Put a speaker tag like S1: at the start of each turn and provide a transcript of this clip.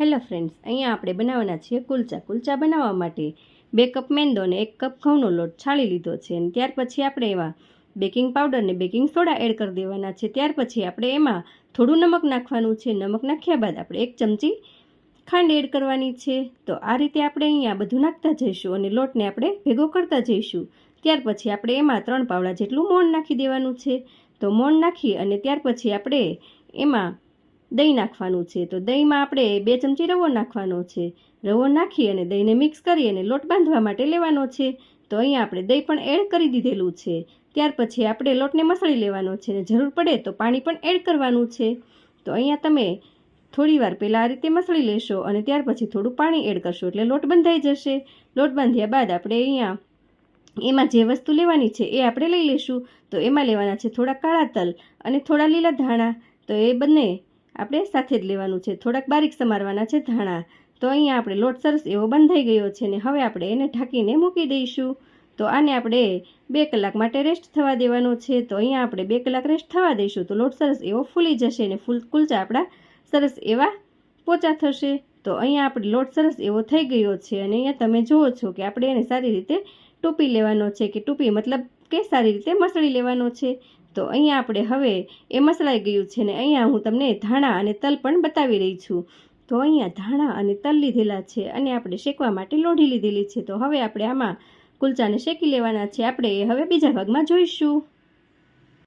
S1: Hello friends, અહીંયા આપણે બનાવવાના છીએ કુલચા. કુલચા બનાવવા માટે બે કપ મેંદો અને એક કપ ઘઉંનો લોટ છાળી લીધો છે અને ત્યાર પછી આપણે એમાં બેકિંગ પાવડર ને બેકિંગ સોડા એડ કરી દેવાના છે. ત્યાર પછી આપણે એમાં થોડું નમક નાખવાનું છે. નમક નાખ્યા બાદ આપણે એક ચમચી ખાંડ એડ કરવાની છે. તો આ રીતે આપણે અહીંયા બધું નાખતા જઈશું અને લોટને આપણે ભેગો કરતા જઈશું. ત્યાર પછી આપણે એમાં ત્રણ પાવડા જેટલું મોણ નાખી દેવાનું છે. તો મોણ નાખી અને ત્યાર પછી આપણે એમાં દહીં નાખવાનું છે. તો દહીંમાં આપણે બે ચમચી રવો નાખવાનો છે. રવો નાખી અને દહીંને મિક્સ કરી અને લોટ બાંધવા માટે લેવાનો છે. તો અહીંયા આપણે દહીં પણ એડ કરી દીધેલું છે. ત્યાર પછી આપણે લોટને મસળી લેવાનો છે અને જરૂર પડે તો પાણી પણ એડ કરવાનું છે. તો અહીંયા તમે થોડી વાર પહેલાં આ રીતે મસળી લેશો અને ત્યાર પછી થોડું પાણી એડ કરશો એટલે લોટ બંધાઈ જશે. લોટ બાંધ્યા બાદ આપણે અહીંયા એમાં જે વસ્તુ લેવાની છે એ આપણે લઈ લઈશું. તો એમાં લેવાના છે થોડા કાળા તલ અને થોડા લીલા ધાણા. તો એ બંને આપણે સાથે જ લેવાનું છે. થોડાક બારીક સમારવાના છે ધાણા. તો અહીંયા આપણે લોટ સરસ એવો બંધાઈ ગયો છે ને હવે આપણે એને ઢાંકીને મૂકી દઈશું. તો આને આપણે બે કલાક માટે રેસ્ટ થવા દેવાનો છે. તો અહીંયા આપણે બે કલાક રેસ્ટ થવા દઈશું. તો લોટ સરસ એવો ફૂલી જશે ને ફૂલ કુલચા આપણા સરસ એવા પોચા થશે. તો અહીંયા આપણે લોટ સરસ એવો થઈ ગયો છે અને અહીંયા તમે જુઓ છો કે આપણે એને સારી રીતે ટૂપી લેવાનો છે. કે ટૂપી મતલબ કે સારી રીતે મસળી લેવાનો છે. તો અહીંયા આપણે હવે એ મસળાઈ ગયું છે ને અહીંયા હું તમને ધાણા અને તલ પણ બતાવી રહી છું. તો અહીંયા ધાણા અને તલ લીધેલા છે અને આપણે શેકવા માટે લોઢી લીધેલી છે. તો હવે આપણે આમાં કુલચાને શેકી લેવાના છે. આપણે એ હવે બીજા ભાગમાં જોઈશું.